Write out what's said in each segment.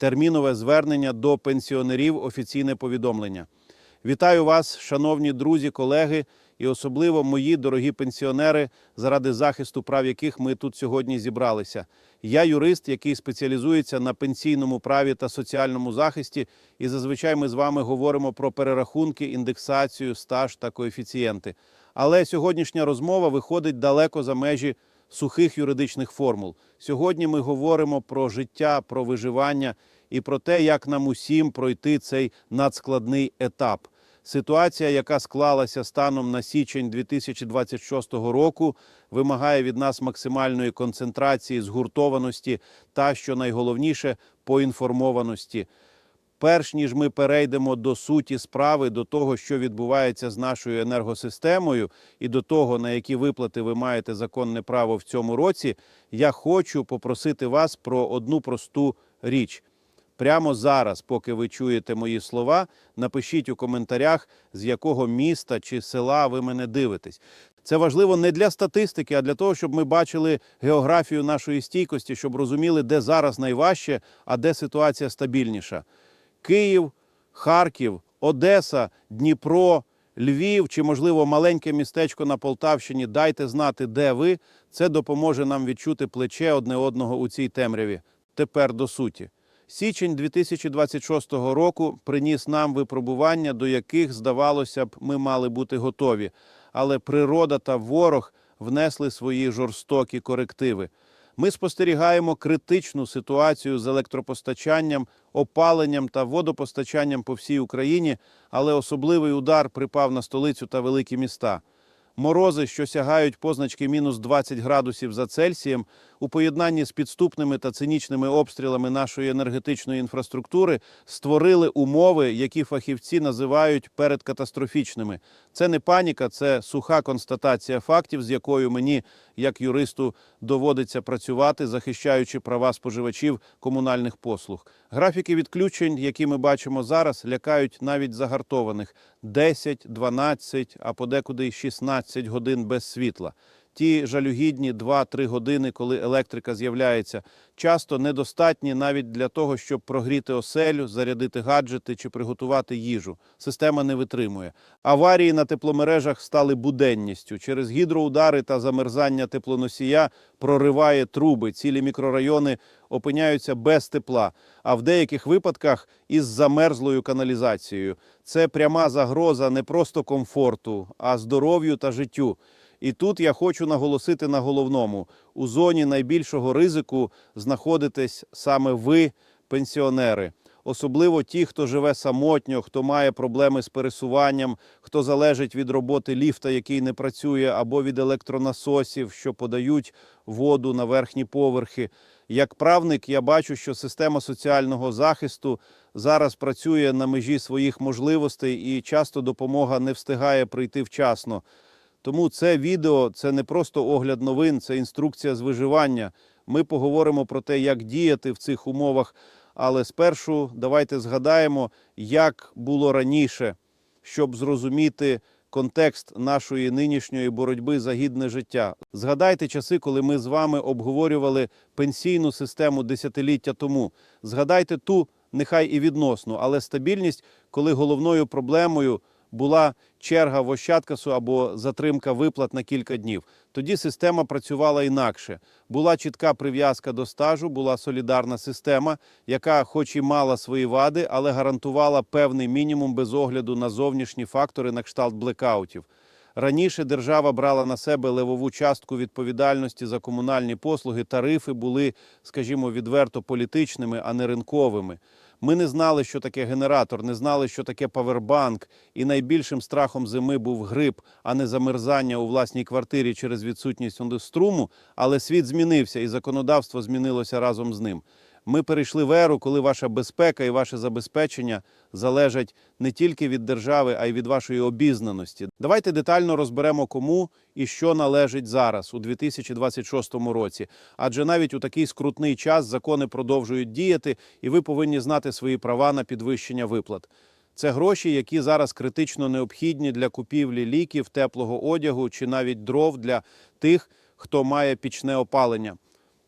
термінове звернення до пенсіонерів. Офіційне повідомлення. Вітаю вас, шановні друзі, колеги, і особливо мої дорогі пенсіонери, заради захисту прав яких ми тут сьогодні зібралися. Я юрист, який спеціалізується на пенсійному праві та соціальному захисті, і зазвичай ми з вами говоримо про перерахунки, індексацію, стаж та коефіцієнти. Але сьогоднішня розмова виходить далеко за межі сухих юридичних формул. Сьогодні ми говоримо про життя, про виживання і про те, як нам усім пройти цей надскладний етап. Ситуація, яка склалася станом на січень 2026 року, вимагає від нас максимальної концентрації, згуртованості та, що найголовніше, поінформованості. Перш ніж ми перейдемо до суті справи, до того, що відбувається з нашою енергосистемою, і до того, на які виплати ви маєте законне право в цьому році, я хочу попросити вас про одну просту річ. Прямо зараз, поки ви чуєте мої слова, напишіть у коментарях, з якого міста чи села ви мене дивитесь. Це важливо не для статистики, а для того, щоб ми бачили географію нашої стійкості, щоб розуміли, де зараз найважче, а де ситуація стабільніша. Київ, Харків, Одеса, Дніпро, Львів чи, можливо, маленьке містечко на Полтавщині. Дайте знати, де ви. Це допоможе нам відчути плече одне одного у цій темряві. Тепер до суті. Січень 2026 року приніс нам випробування, до яких, здавалося б, ми мали бути готові. Але природа та ворог внесли свої жорстокі корективи. Ми спостерігаємо критичну ситуацію з електропостачанням, опаленням та водопостачанням по всій Україні, але особливий удар припав на столицю та великі міста. Морози, що сягають позначки мінус 20 градусів за Цельсієм, у поєднанні з підступними та цинічними обстрілами нашої енергетичної інфраструктури створили умови, які фахівці називають передкатастрофічними. Це не паніка, це суха констатація фактів, з якою мені, як юристу, доводиться працювати, захищаючи права споживачів комунальних послуг. Графіки відключень, які ми бачимо зараз, лякають навіть загартованих 10, 12, а подекуди й 16 годин без світла. Ті жалюгідні 2-3 години, коли електрика з'являється, часто недостатні навіть для того, щоб прогріти оселю, зарядити гаджети чи приготувати їжу. Система не витримує. Аварії на тепломережах стали буденністю. Через гідроудари та замерзання теплоносія прориває труби. Цілі мікрорайони опиняються без тепла, а в деяких випадках із замерзлою каналізацією. Це пряма загроза не просто комфорту, а здоров'ю та життю. І тут я хочу наголосити на головному: у зоні найбільшого ризику знаходитесь саме ви, пенсіонери. Особливо ті, хто живе самотньо, хто має проблеми з пересуванням, хто залежить від роботи ліфта, який не працює, або від електронасосів, що подають воду на верхні поверхи. Як правник, я бачу, що система соціального захисту зараз працює на межі своїх можливостей, і часто допомога не встигає прийти вчасно. Тому це відео це не просто огляд новин, це інструкція з виживання. Ми поговоримо про те, як діяти в цих умовах. Але спершу давайте згадаємо, як було раніше, щоб зрозуміти контекст нашої нинішньої боротьби за гідне життя. Згадайте часи, коли ми з вами обговорювали пенсійну систему десятиліття тому. Згадайте ту, нехай і відносну, але стабільність, коли головною проблемою була черга в Ощадкасу або затримка виплат на кілька днів. Тоді система працювала інакше. Була чітка прив'язка до стажу, була солідарна система, яка, хоч і мала свої вади, але гарантувала певний мінімум без огляду на зовнішні фактори на кшталт блекаутів. Раніше держава брала на себе левову частку відповідальності за комунальні послуги. Тарифи були, скажімо, відверто політичними, а не ринковими. Ми не знали, що таке генератор, не знали, що таке павербанк. І найбільшим страхом зими був грип, а не замерзання у власній квартирі через відсутність струму. Але світ змінився, і законодавство змінилося разом з ним. Ми перейшли в еру, коли ваша безпека і ваше забезпечення залежать не тільки від держави, а й від вашої обізнаності. Давайте детально розберемо, кому і що належить зараз, у 2026 році. Адже навіть у такий скрутний час закони продовжують діяти, і ви повинні знати свої права на підвищення виплат. Це гроші, які зараз критично необхідні для купівлі ліків, теплого одягу чи навіть дров для тих, хто має пічне опалення.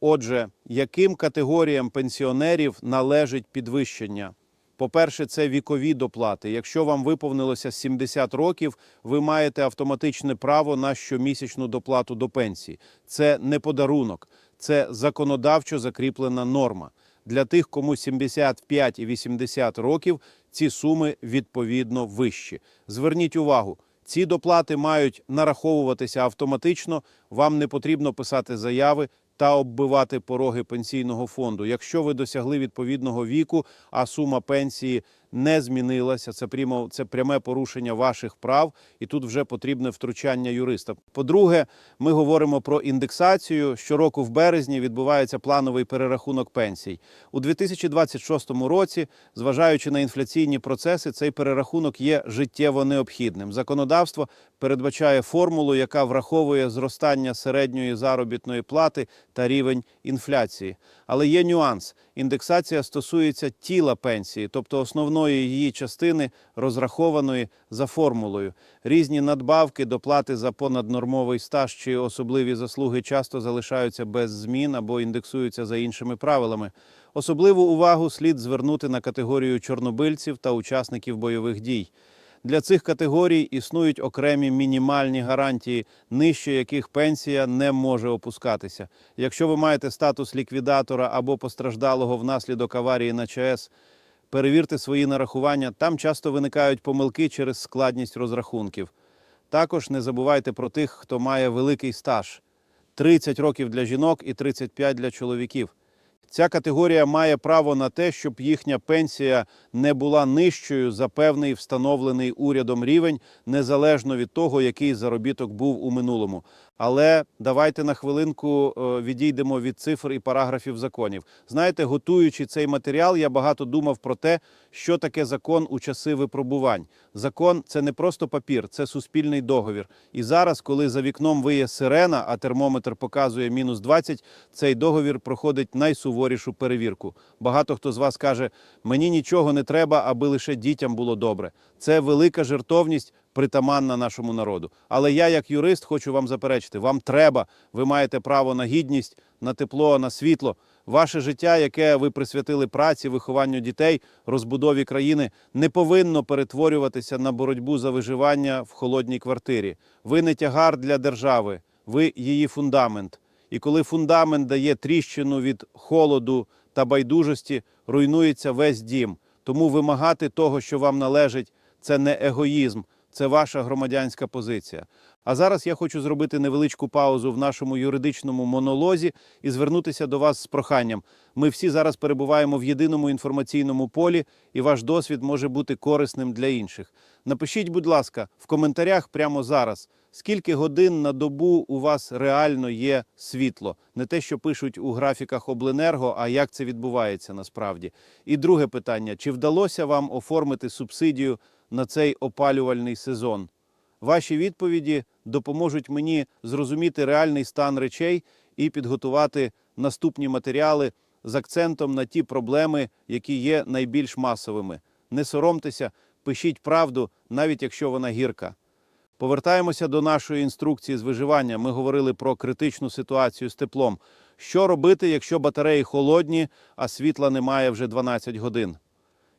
Отже, яким категоріям пенсіонерів належить підвищення? По-перше, це вікові доплати. Якщо вам виповнилося 70 років, ви маєте автоматичне право на щомісячну доплату до пенсії. Це не подарунок, це законодавчо закріплена норма. Для тих, кому 75 і 80 років, ці суми відповідно вищі. Зверніть увагу, ці доплати мають нараховуватися автоматично. Вам не потрібно писати заяви та оббивати пороги пенсійного фонду. Якщо ви досягли відповідного віку, а сума пенсії не змінилася, це прямо це пряме порушення ваших прав, і тут вже потрібне втручання юриста. По-друге, ми говоримо про індексацію. Щороку в березні відбувається плановий перерахунок пенсій. У 2026 році, зважаючи на інфляційні процеси, цей перерахунок є життєво необхідним. Законодавство передбачає формулу, яка враховує зростання середньої заробітної плати та рівень інфляції. Але є нюанс: індексація стосується тіла пенсії, тобто основної її частини, розрахованої за формулою. Різні надбавки, доплати за понаднормовий стаж чи особливі заслуги часто залишаються без змін або індексуються за іншими правилами. Особливу увагу слід звернути на категорію чорнобильців та учасників бойових дій. Для цих категорій існують окремі мінімальні гарантії, нижче яких пенсія не може опускатися. Якщо ви маєте статус ліквідатора або постраждалого внаслідок аварії на ЧАЕС, перевірте свої нарахування. Там часто виникають помилки через складність розрахунків. Також не забувайте про тих, хто має великий стаж 30 років для жінок і 35 для чоловіків. Ця категорія має право на те, щоб їхня пенсія не була нижчою за певний встановлений урядом рівень, незалежно від того, який заробіток був у минулому. Але давайте на хвилинку е, відійдемо від цифр і параграфів законів. Знаєте, готуючи цей матеріал, я багато думав про те, що таке закон у часи випробувань. Закон це не просто папір, це суспільний договір. І зараз, коли за вікном виє сирена, а термометр показує мінус 20, цей договір проходить найсуворішу перевірку. Багато хто з вас каже: мені нічого не треба, аби лише дітям було добре. Це велика жертовність. Притаманна нашому народу. Але я, як юрист, хочу вам заперечити: вам треба, ви маєте право на гідність, на тепло, на світло. Ваше життя, яке ви присвятили праці, вихованню дітей, розбудові країни, не повинно перетворюватися на боротьбу за виживання в холодній квартирі. Ви не тягар для держави, ви її фундамент. І коли фундамент дає тріщину від холоду та байдужості, руйнується весь дім. Тому вимагати того, що вам належить, це не егоїзм, це ваша громадянська позиція. А зараз я хочу зробити невеличку паузу в нашому юридичному монолозі і звернутися до вас з проханням. Ми всі зараз перебуваємо в єдиному інформаційному полі, і ваш досвід може бути корисним для інших. Напишіть, будь ласка, в коментарях прямо зараз, скільки годин на добу у вас реально є світло, не те, що пишуть у графіках обленерго, а як це відбувається насправді. І друге питання: чи вдалося вам оформити субсидію на цей опалювальний сезон? Ваші відповіді допоможуть мені зрозуміти реальний стан речей і підготувати наступні матеріали з акцентом на ті проблеми, які є найбільш масовими. Не соромтеся, пишіть правду, навіть якщо вона гірка. Повертаємося до нашої інструкції з виживання. Ми говорили про критичну ситуацію з теплом. Що робити, якщо батареї холодні, а світла немає вже 12 годин?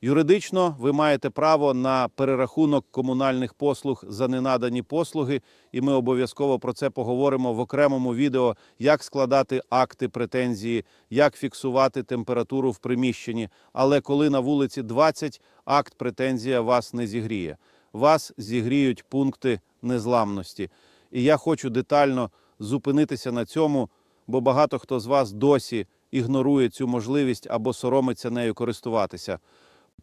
Юридично ви маєте право на перерахунок комунальних послуг за ненадані послуги, і ми обов'язково про це поговоримо в окремому відео, як складати акти претензії, як фіксувати температуру в приміщенні. Але коли на вулиці 20, акт претензія вас не зігріє. Вас зігріють пункти незламності. І я хочу детально зупинитися на цьому, бо багато хто з вас досі ігнорує цю можливість або соромиться нею користуватися.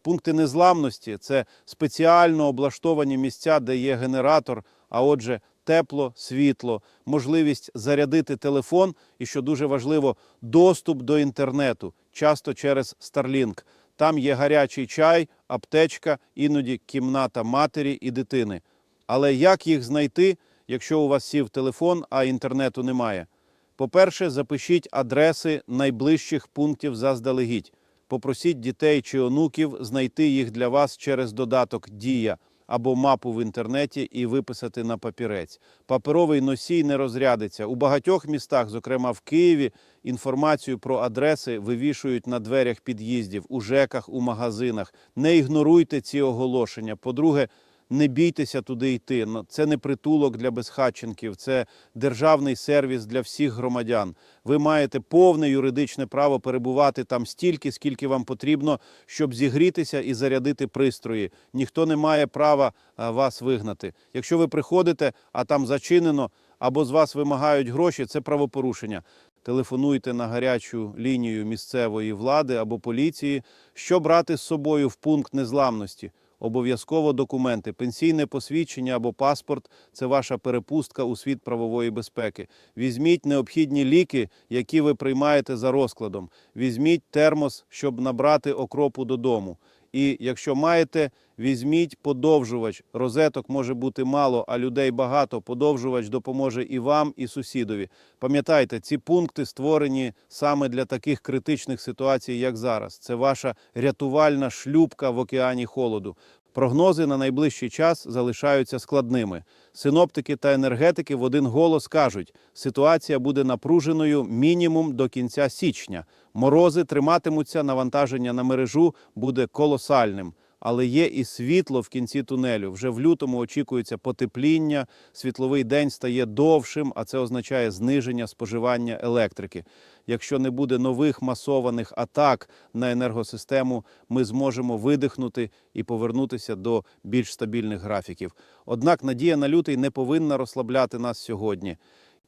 Пункти незламності це спеціально облаштовані місця, де є генератор, а отже, тепло, світло, можливість зарядити телефон і, що дуже важливо, доступ до інтернету, часто через Starlink. Там є гарячий чай, аптечка, іноді кімната матері і дитини. Але як їх знайти, якщо у вас сів телефон, а інтернету немає? По-перше, запишіть адреси найближчих пунктів заздалегідь. Попросіть дітей чи онуків знайти їх для вас через додаток Дія або мапу в інтернеті і виписати на папірець. Паперовий носій не розрядиться. У багатьох містах, зокрема в Києві, інформацію про адреси вивішують на дверях під'їздів, у ЖЕКах, у магазинах. Не ігноруйте ці оголошення. По-друге, не бійтеся туди йти. Ну, Це не притулок для безхатченків, це державний сервіс для всіх громадян. Ви маєте повне юридичне право перебувати там стільки, скільки вам потрібно, щоб зігрітися і зарядити пристрої. Ніхто не має права вас вигнати. Якщо ви приходите, а там зачинено, або з вас вимагають гроші, це правопорушення. Телефонуйте на гарячу лінію місцевої влади або поліції, що брати з собою в пункт незламності. Обов'язково документи, пенсійне посвідчення або паспорт це ваша перепустка у світ правової безпеки. Візьміть необхідні ліки, які ви приймаєте за розкладом. Візьміть термос, щоб набрати окропу додому. І якщо маєте, візьміть подовжувач. Розеток може бути мало, а людей багато. Подовжувач допоможе і вам, і сусідові. Пам'ятайте, ці пункти створені саме для таких критичних ситуацій, як зараз. Це ваша рятувальна шлюпка в океані холоду. Прогнози на найближчий час залишаються складними. Синоптики та енергетики в один голос кажуть, ситуація буде напруженою мінімум до кінця січня. Морози триматимуться, навантаження на мережу буде колосальним. Але є і світло в кінці тунелю. Вже в лютому очікується потепління, світловий день стає довшим, а це означає зниження споживання електрики. Якщо не буде нових масованих атак на енергосистему, ми зможемо видихнути і повернутися до більш стабільних графіків. Однак надія на лютий не повинна розслабляти нас сьогодні.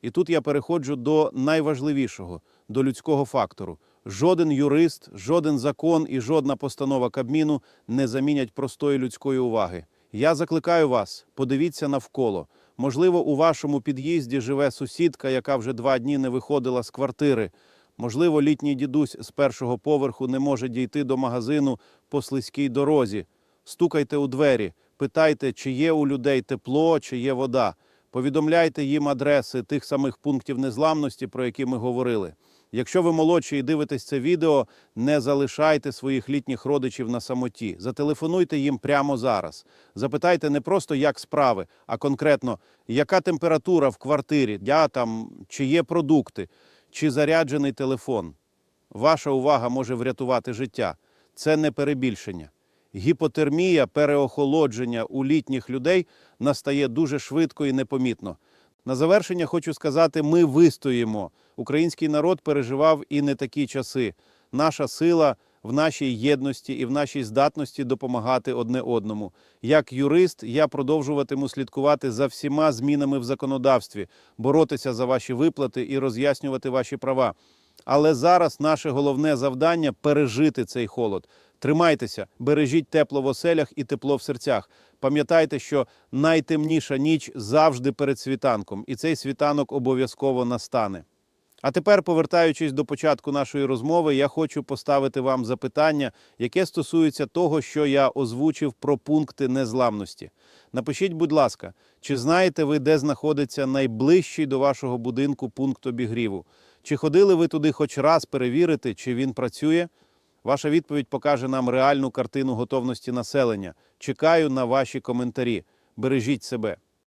І тут я переходжу до найважливішого до людського фактору. Жоден юрист, жоден закон і жодна постанова Кабміну не замінять простої людської уваги. Я закликаю вас, подивіться навколо. Можливо, у вашому під'їзді живе сусідка, яка вже два дні не виходила з квартири. Можливо, літній дідусь з першого поверху не може дійти до магазину по слизькій дорозі. Стукайте у двері, питайте, чи є у людей тепло, чи є вода. Повідомляйте їм адреси тих самих пунктів незламності, про які ми говорили. Якщо ви молодші і дивитесь це відео, не залишайте своїх літніх родичів на самоті. Зателефонуйте їм прямо зараз. Запитайте не просто, як справи, а конкретно, яка температура в квартирі, я там, чи є продукти, чи заряджений телефон. Ваша увага може врятувати життя. Це не перебільшення. Гіпотермія, переохолодження у літніх людей настає дуже швидко і непомітно. На завершення хочу сказати: ми вистоїмо. Український народ переживав і не такі часи. Наша сила в нашій єдності і в нашій здатності допомагати одне одному. Як юрист, я продовжуватиму слідкувати за всіма змінами в законодавстві, боротися за ваші виплати і роз'яснювати ваші права. Але зараз наше головне завдання пережити цей холод. Тримайтеся, бережіть тепло в оселях і тепло в серцях. Пам'ятайте, що найтемніша ніч завжди перед світанком, і цей світанок обов'язково настане. А тепер, повертаючись до початку нашої розмови, я хочу поставити вам запитання, яке стосується того, що я озвучив про пункти незламності. Напишіть, будь ласка, чи знаєте ви, де знаходиться найближчий до вашого будинку пункт обігріву? Чи ходили ви туди хоч раз перевірити, чи він працює? Ваша відповідь покаже нам реальну картину готовності населення. Чекаю на ваші коментарі. Бережіть себе.